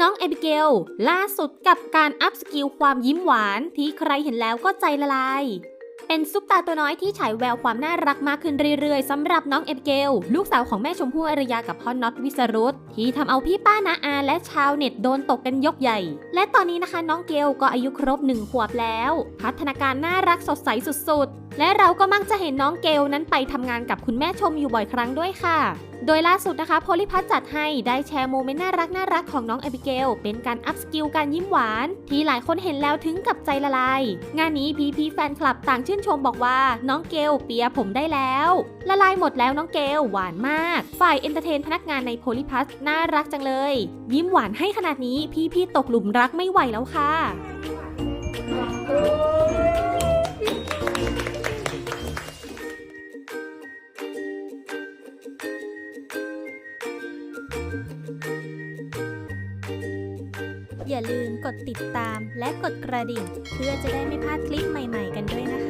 น้องเอบิเกล ล่าสุดกับการอัพสกิลความยิ้มหวานที่ใครเห็นแล้วก็ใจละลาย เป็นซุปตาตัวน้อยที่ฉายแววความน่ารักมากขึ้นเรื่อยๆสำหรับน้องเอบิเกล ลูกสาวของแม่ชมพู่อารยากับพ่อน็อตวิสรุตที่ทำเอาพี่ป้านาอาและชาวเน็ตโดนตกกันยกใหญ่ และตอนนี้นะคะน้องเกลก็อายุครบหนึ่งขวบแล้ว พัฒนาการน่ารักสดใสสุดๆ และเราก็มักจะเห็นน้องเกลนั้นไปทำงานกับคุณแม่ชมอยู่บ่อยครั้งด้วยค่ะ โดยล่าสุดนะคะ โพลิพัทจัดให้ได้แชร์โมเมนต์น่ารักน่ารักของน้องเอบิเกล เป็นการอัพสกิลการยิ้มหวาน ที่หลายคนเห็นแล้วถึงกับใจละลาย งานนี้พีพีแฟนคลับต่างชื่นชมบอกว่า น้องเกลเปียผมได้แล้ว ละลายหมดแล้วน้องเกลหวานมาก ฝ่ายเอนเตอร์เทนพนักงานในโพลิพัทน่ารักจังเลย ยิ้มหวานให้ขนาดนี้พี่พี่ตกหลุมรักไม่ไหวแล้วค่ะ อย่าลืมกดติดตามและกดกระดิ่ง เพื่อจะได้ไม่พลาดคลิปใหม่ ๆ กันด้วยนะคะ